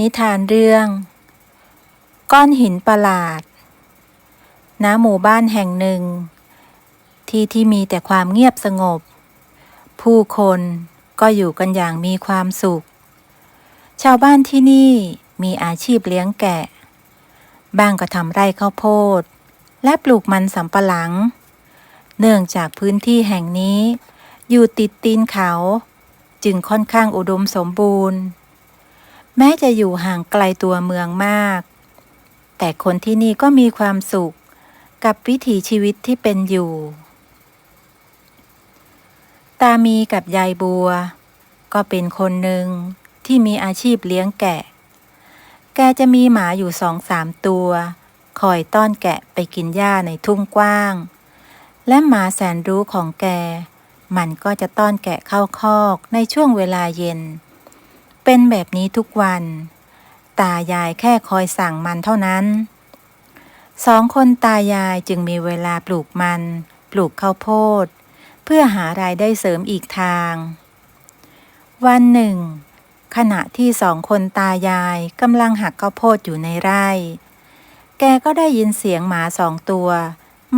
นิทานเรื่อง ก้อนหินประหลาด ณ หมู่บ้านแห่งหนึ่ง ที่ที่มีแต่ความเงียบสงบ ผู้คนก็อยู่กันอย่างมีความสุข ชาวบ้านที่นี่มีอาชีพเลี้ยงแกะ บ้างก็ทำไร่ข้าวโพด และปลูกมันสำปะหลัง เนื่องจากพื้นที่แห่งนี้ อยู่ติดตีนเขา จึงค่อนข้างอุดมสมบูรณ์ แม้จะอยู่ห่างไกลตัวเมืองมาก แต่คนที่นี่ก็มีความสุขกับวิถีชีวิตที่เป็นอยู่ ตามีกับยายบัว ก็เป็นคนหนึ่งที่มีอาชีพเลี้ยงแกะ แกจะมีหมาอยู่สองสามตัว คอยต้อนแกะไปกินหญ้าในทุ่งกว้าง และหมาแสนรู้ของแก มันก็จะต้อนแกะเข้าคอกในช่วงเวลาเย็น เป็นแบบนี้ทุกวัน ตายายแค่คอยสั่งมันเท่านั้น สองคนตายายจึงมีเวลาปลูกมัน ปลูกข้าวโพด เพื่อหารายได้เสริมอีกทาง วันหนึ่ง ขณะที่สองคนตายายกำลังหักข้าวโพดอยู่ในไร่ แกก็ได้ยินเสียงหมาสองตัว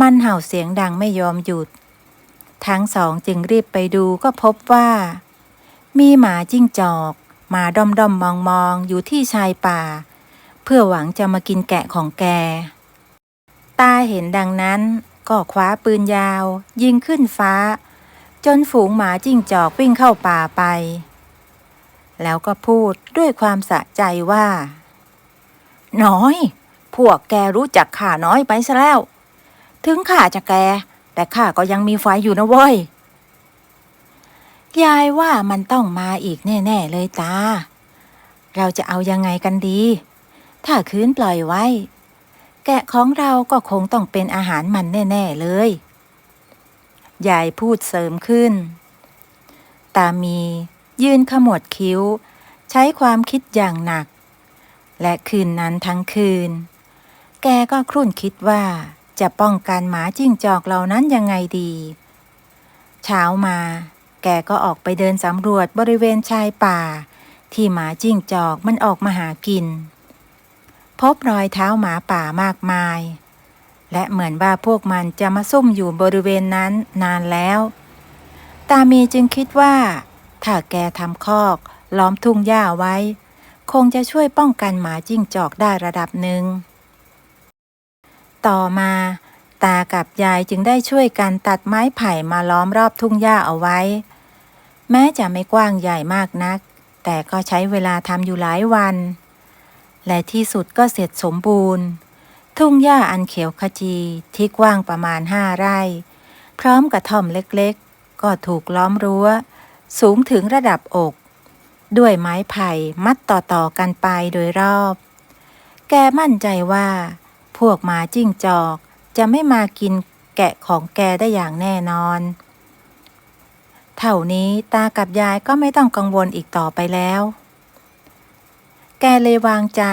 มันเห่าเสียงดังไม่ยอมหยุด ทั้งสองจึงรีบไปดูก็พบว่า มีหมาจิ้งจอก มาด้อมด้อมมองมองอยู่ที่ชายป่า เพื่อหวังจะมากินแกะของแก ตาเห็นดังนั้นก็คว้าปืนยาว ยิงขึ้นฟ้า จนฝูงหมาจิ้งจอกวิ่งเข้าป่าไป แล้วก็พูดด้วยความสะใจว่า น้อย พวกแกรู้จักข้าน้อยไปซะแล้ว ถึงข้าจะแก แต่ข้าก็ยังมีไฟอยู่นะเว้ย ยายว่ามันต้องมาอีกแน่ๆเลยตา เราจะเอายังไงกันดี ถ้าคืนปล่อยไว้ แกะของเราก็คงต้องเป็นอาหารมันแน่ๆเลย ยายพูดเสริมขึ้น ตามี ยืนขมวดคิ้ว ใช้ความคิดอย่างหนัก และคืนนั้นทั้งคืน แกก็ครุ่นคิดว่าจะป้องกันหมาจิ้งจอกเหล่านั้นยังไงดี เช้ามา แกก็ออกไปเดินสำรวจบริเวณชายป่า ที่หมาจิ้งจอกมันออกมาหากิน พบรอยเท้าหมาป่ามากมาย และเหมือนว่าพวกมันจะมาซุ่มอยู่บริเวณนั้นนานแล้ว ตามีจึงคิดว่า ถ้าแกทำคอกล้อมทุ่งหญ้าไว้ คงจะช่วยป้องกันหมาจิ้งจอกได้ระดับหนึ่ง ต่อมาตากับยายจึงได้ช่วยกันตัดไม้ไผ่มาล้อมรอบทุ่งหญ้าเอาไว้ แม้จะไม่กว้างใหญ่มากนัก แต่ก็ใช้เวลาทำอยู่หลายวัน และที่สุดก็เสร็จสมบูรณ์ ทุ่งหญ้าอันเขียวขจีที่กว้างประมาณห้าไร่ พร้อมกับท่อมเล็กๆ ก็ถูกล้อมรั้ว สูงถึงระดับอก ด้วยไม้ไผ่มัดต่อๆกันไปโดยรอบ แกมั่นใจว่า พวกหมาจิ้งจอกจะไม่มากินแกะของแกได้อย่างแน่นอน เท่านี้ตากับยายก็ไม่ต้องกังวลอีกต่อไปแล้ว แกเลยวางใจ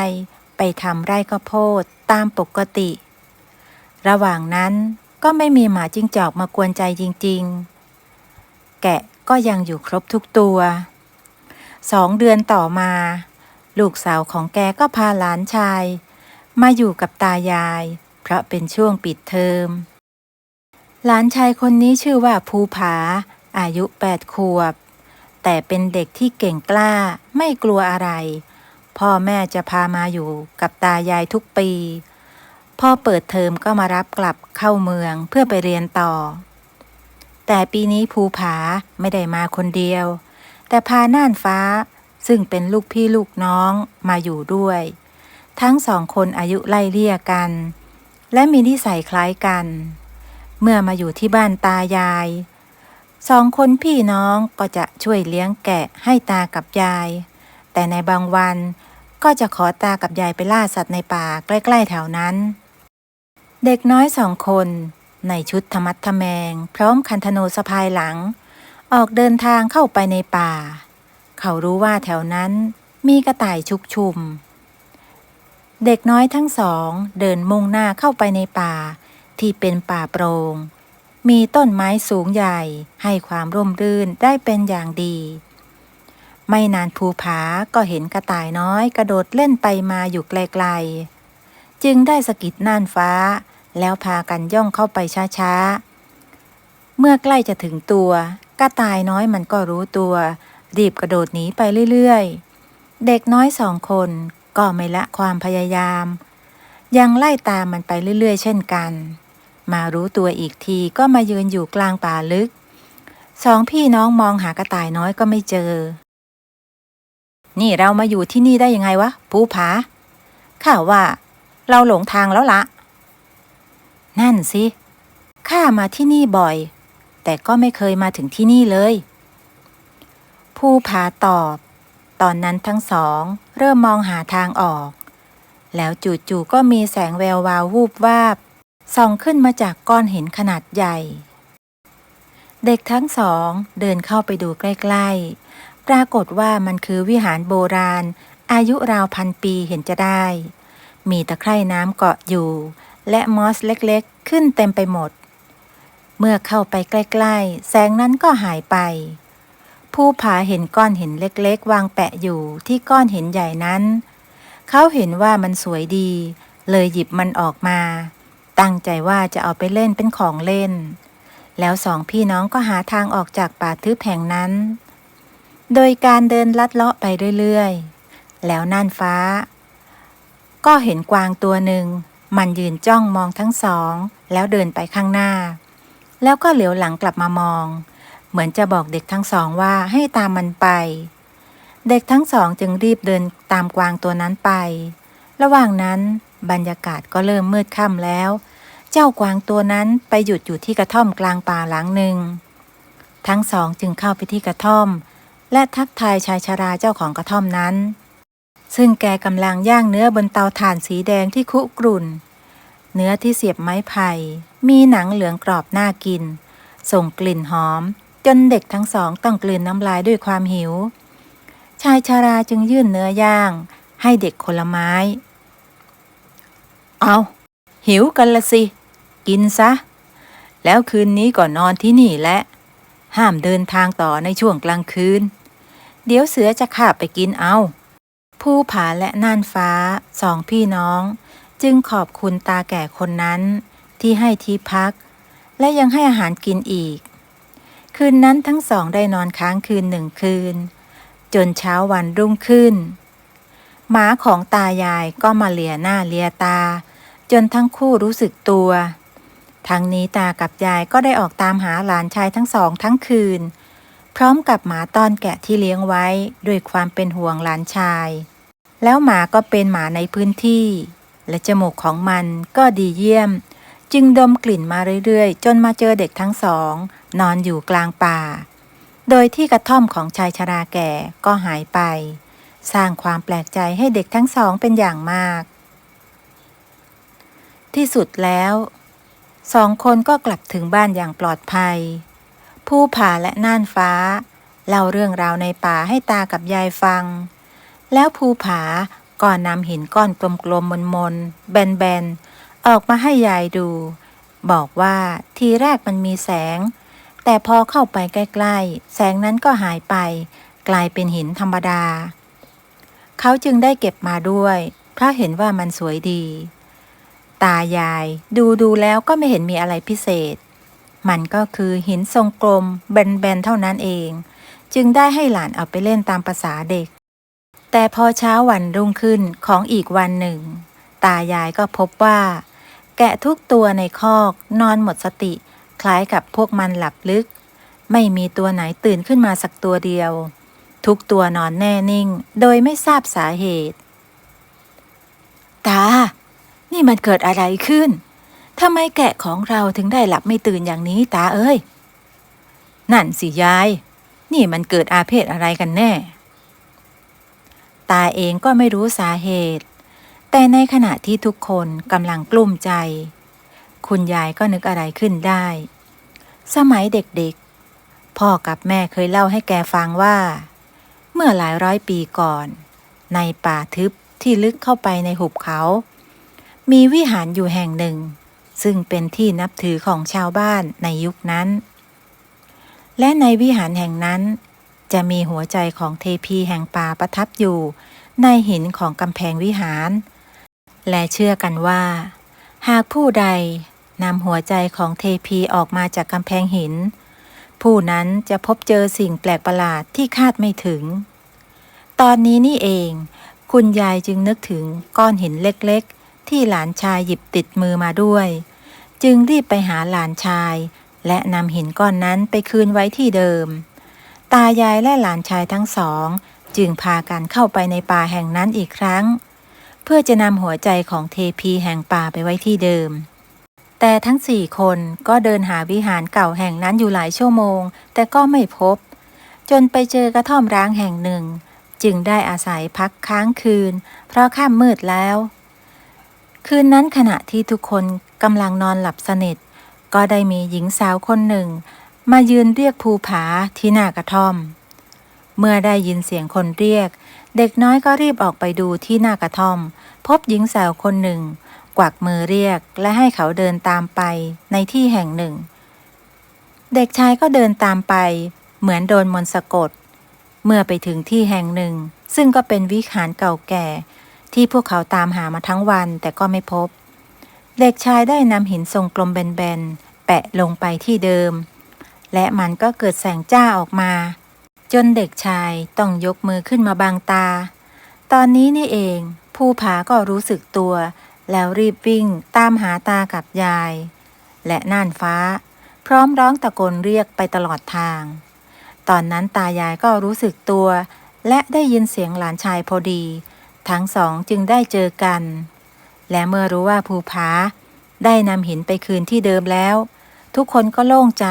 ไปทำไร่ข้าวโพดตามปกติ ระหว่างนั้นก็ไม่มีหมาจิ้งจอกมากวนใจจริง ๆ แกะก็ยังอยู่ครบทุกตัว สองเดือนต่อมา ลูกสาวของแกก็พาหลานชาย มาอยู่กับตายาย เพราะเป็นช่วงปิดเทอม หลานชายคนนี้ชื่อว่าภูผา อายุแปดขวบ แต่เป็นเด็กที่เก่งกล้าไม่กลัวอะไร พ่อแม่จะพามาอยู่กับตายายทุกปี พ่อเปิดเทอมก็มารับกลับเข้าเมืองเพื่อไปเรียนต่อ แต่ปีนี้ภูผาไม่ได้มาคนเดียว แต่พาน่านฟ้าซึ่งเป็นลูกพี่ลูกน้องมาอยู่ด้วย ทั้งสองคนอายุไล่เลี่ยกัน และมีนิสัยคล้ายกัน เมื่อมาอยู่ที่บ้านตายาย สองคนพี่น้องก็จะช่วยเลี้ยงแกะให้ตากับยาย แต่ในบางวันก็จะขอตากับยายไปล่าสัตว์ในป่าใกล้ ๆ แถวนั้น เด็กน้อยสองคน ในชุดธรรมัดทะแมง พร้อมคันธนูสะพายหลัง ออกเดินทางเข้าไปในป่า เขารู้ว่าแถวนั้นมีกระต่ายชุกชุม เด็กน้อยทั้งสองเดินมุ่งหน้าเข้าไปในป่าที่เป็นป่าโปรง่ง มีต้นไม้สูงใหญ่ ให้ความร่มรื่นได้เป็นอย่างดี ไม่นานภูผาก็เห็นกระต่ายน้อยกระโดดเล่นไปมาอยู่ไกลๆ จึงได้สะกิดน่านฟ้า แล้วพากันย่องเข้าไปช้าๆ เมื่อใกล้จะถึงตัว กระต่ายน้อยมันก็รู้ตัว รีบกระโดดหนีไปเรื่อยๆ เด็กน้อยสองคนก็ไม่ละความพยายาม ยังไล่ตามมันไปเรื่อยๆ เช่นกัน มารู้ตัวอีกทีก็มายืนอยู่กลางป่าลึก สองพี่น้องมองหากระต่ายน้อยก็ไม่เจอ นี่เรามาอยู่ที่นี่ได้ยังไงวะภูผาข้าว่า เราหลงทางแล้วละนั่นสิข้ามาที่นี่บ่อย แต่ก็ไม่เคยมาถึงที่นี่เลย ภูผาตอบ ตอนนั้นทั้งสอง เริ่มมองหาทางออก แล้วจู่ๆก็มีแสงแวววาววูบวาบ ส่องขึ้นมาจากก้อนหินขนาดใหญ่ เด็กทั้งสองเดินเข้าไปดูใกล้ ๆ ปรากฏว่ามันคือวิหารโบราณ อายุราวพันปีเห็นจะได้ มีตะไคร่น้ำเกาะอยู่ และมอสเล็กๆ ขึ้นเต็มไปหมด เมื่อเข้าไปใกล้ ๆ แสงนั้นก็หายไป ผู้ผาเห็นก้อนหินเล็กๆ วางแปะอยู่ที่ก้อนหินใหญ่นั้น เขาเห็นว่ามันสวยดี เลยหยิบมันออกมา ตั้งใจว่าจะเอาไปเล่นเป็นของเล่น แล้วสองพี่น้องก็หาทางออกจากป่าทึบแห่งนั้น โดยการเดินลัดเลาะไปเรื่อยๆ แล้วน่านฟ้า ก็เห็นกวางตัวหนึ่ง มันยืนจ้องมองทั้งสอง แล้วเดินไปข้างหน้า แล้วก็เหลียวหลังกลับมามอง เหมือนจะบอกเด็กทั้งสองว่าให้ตามมันไป เด็กทั้งสองจึงรีบเดินตามกวางตัวนั้นไป ระหว่างนั้น บรรยากาศก็เริ่มมืดค่ำแล้ว เจ้ากวางตัวนั้นไปหยุดอยู่ที่กระท่อมกลางป่าหลังหนึ่ง ทั้งสองจึงเข้าไปที่กระท่อม และทักทายชายชราเจ้าของกระท่อมนั้น ซึ่งแกกำลังย่างเนื้อบนเตาถ่านสีแดงที่คุกรุ่น เนื้อที่เสียบไม้ไผ่มีหนังเหลืองกรอบน่ากิน ส่งกลิ่นหอม จนเด็กทั้งสองต้องกลืนน้ำลายด้วยความหิว ชายชาราจึงยื่นเนื้อย่าง ให้เด็กคนละไม้ เอา หิวกันละสิ กินซะ แล้วคืนนี้ก็นอนที่นี่แหละ ห้ามเดินทางต่อในช่วงกลางคืน เดี๋ยวเสือจะขาไปกินเอา ผู้ผาและน่านฟ้าสองพี่น้อง จึงขอบคุณตาแก่คนนั้น ที่ให้ที่พัก และยังให้อาหารกินอีก คืนนั้นทั้งสองได้นอนค้างคืนหนึ่งคืน จนเช้าวันรุ่งขึ้นหมาของตายายก็มาเลียหน้าเลียตา จนทั้งคู่รู้สึกตัว ทั้งนี้ตากับยายก็ได้ออกตามหาหลานชายทั้งสองทั้งคืน พร้อมกับหมาตอนแกะที่เลี้ยงไว้ด้วยความเป็นห่วงหลานชาย แล้วหมาก็เป็นหมาในพื้นที่ และจมูกของมันก็ดีเยี่ยม จึงดมกลิ่นมาเรื่อยๆ จนมาเจอเด็กทั้งสอง นอนอยู่กลางป่า โดยที่กระท่อมของชายชราแก่ก็หายไป สร้างความแปลกใจให้เด็กทั้งสองเป็นอย่างมาก ที่สุดแล้ว สองคนก็กลับถึงบ้านอย่างปลอดภัย ผู้ผ่าและน่านฟ้า เล่าเรื่องราวในป่าให้ตากับยายฟัง แล้วภูผาก็นำหินก้อนกลมๆมนๆแบนๆ ออกมาให้ยายดู บอกว่าทีแรกมันมีแสง แต่พอเข้าไปใกล้ๆ แสงนั้นก็หายไป กลายเป็นหินธรรมดา เขาจึงได้เก็บมาด้วย เพราะเห็นว่ามันสวยดี ตายาย ดูดูแล้วก็ไม่เห็นมีอะไรพิเศษ มันก็คือหินทรงกลมแบนๆเท่านั้นเอง จึงได้ให้หลานเอาไปเล่นตามภาษาเด็ก แต่พอเช้าวันรุ่งขึ้นของอีกวันหนึ่ง ตายายก็พบว่า แกะทุกตัวในคอกนอนหมดสติ คล้ายกับพวกมันหลับลึก ไม่มีตัวไหนตื่นขึ้นมาสักตัวเดียว ทุกตัวนอนแน่นิ่ง โดยไม่ทราบสาเหตุ ตา นี่มันเกิดอะไรขึ้นทำไมแกะของเราถึงได้หลับไม่ตื่นอย่างนี้ตาเอ้ย นั่นสิยาย นี่มันเกิดอาเพศอะไรกันแน่ ตาเองก็ไม่รู้สาเหตุ แต่ในขณะที่ทุกคนกำลังกลุ้มใจ คุณยายก็นึกอะไรขึ้นได้ สมัยเด็กๆ พ่อกับแม่เคยเล่าให้แกฟังว่า เมื่อหลายร้อยปีก่อน ในป่าทึบที่ลึกเข้าไปในหุบเขา มีวิหารอยู่แห่งหนึ่ง ซึ่งเป็นที่นับถือของชาวบ้านในยุคนั้น และในวิหารแห่งนั้น จะมีหัวใจของเทพีแห่งป่าประทับอยู่ ในหินของกำแพงวิหาร และเชื่อกันว่า หากผู้ใดนำหัวใจของเทพีออกมาจากกำแพงหิน ผู้นั้นจะพบเจอสิ่งแปลกประหลาดที่คาดไม่ถึง ตอนนี้นี่เอง คุณยายจึงนึกถึงก้อนหินเล็กๆ ที่หลานชายหยิบติดมือมาด้วย จึงรีบไปหาหลานชาย และนำหินก้อนนั้นไปคืนไว้ที่เดิม ตายายและหลานชายทั้งสอง จึงพากันเข้าไปในป่าแห่งนั้นอีกครั้ง เพื่อจะนำหัวใจของเทพีแห่งป่าไปไว้ที่เดิม แต่ทั้งสี่คนก็เดินหาวิหารเก่าแห่งนั้นอยู่หลายชั่วโมง แต่ก็ไม่พบ จนไปเจอกระท่อมร้างแห่งหนึ่ง จึงได้อาศัยพักค้างคืน เพราะค่ำมืดแล้ว คืนนั้นขณะที่ทุกคนกำลังนอนหลับสนิท ก็ได้มีหญิงสาวคนหนึ่ง มายืนเรียกภูผาที่หน้ากระท่อม เมื่อได้ยินเสียงคนเรียก เด็กน้อยก็รีบออกไปดูที่หน้ากระท่อม พบหญิงสาวคนหนึ่ง กวักมือเรียกและให้เขาเดินตามไปในที่แห่งหนึ่ง เด็กชายก็เดินตามไป เหมือนโดนมนต์สะกด เมื่อไปถึงที่แห่งหนึ่ง ซึ่งก็เป็นวิหารเก่าแก่ ที่พวกเขาตามหามาทั้งวันแต่ก็ไม่พบ เด็กชายได้นำหินทรงกลมแบนๆ แปะลงไปที่เดิม และมันก็เกิดแสงจ้าออกมา จนเด็กชายต้องยกมือขึ้นมาบังตา ตอนนี้นี่เองภูผาก็รู้สึกตัว แล้วรีบวิ่งตามหาตากับยาย และน่านฟ้า พร้อมร้องตะโกนเรียกไปตลอดทาง ตอนนั้นตายายก็รู้สึกตัว และได้ยินเสียงหลานชายพอดี ทั้งสองจึงได้เจอกัน และเมื่อรู้ว่าภูผาได้นำหินไปคืนที่เดิมแล้ว ทุกคนก็โล่งใจ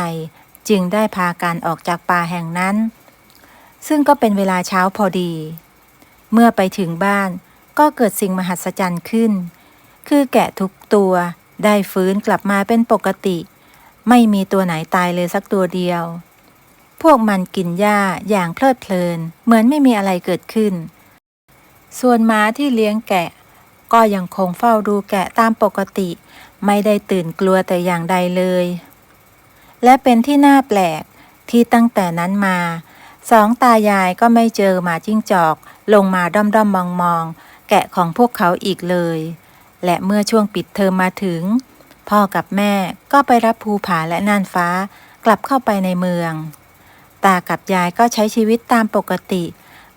จึงได้พากันออกจากป่าแห่งนั้น ซึ่งก็เป็นเวลาเช้าพอดี เมื่อไปถึงบ้านก็เกิดสิ่งมหัศจรรย์ขึ้น คือแกะทุกตัวได้ฟื้นกลับมาเป็นปกติ ไม่มีตัวไหนตายเลยสักตัวเดียว พวกมันกินหญ้าอย่างเพลิดเพลิน เหมือนไม่มีอะไรเกิดขึ้น ส่วนม้าที่เลี้ยงแกะ ก็ยังคงเฝ้าดูแกะตามปกติ ไม่ได้ตื่นกลัวแต่อย่างใดเลย และเป็นที่น่าแปลกที่ตั้งแต่นั้นมา สองตายายก็ไม่เจอหมาจิ้งจอก ลงมาด้อมด้อมมองมองๆแกะของพวกเขาอีกเลย และเมื่อช่วงปิดเทอมมาถึง พ่อกับแม่ก็ไปรับภูผาและน่านฟ้ากลับเข้าไปในเมือง ตากับยายก็ใช้ชีวิตตามปกติ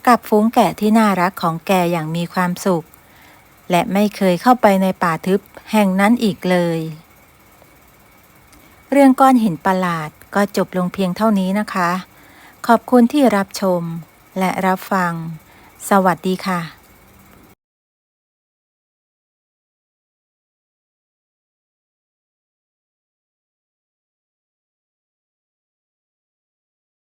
กับฝูงแกะที่น่ารักของแกอย่างมีความสุข และไม่เคยเข้าไปในป่าทึบแห่งนั้นอีกเลย เรื่องก้อนหินประหลาดก็จบลงเพียงเท่านี้นะคะ ขอบคุณที่รับชมและรับฟัง สวัสดีค่ะ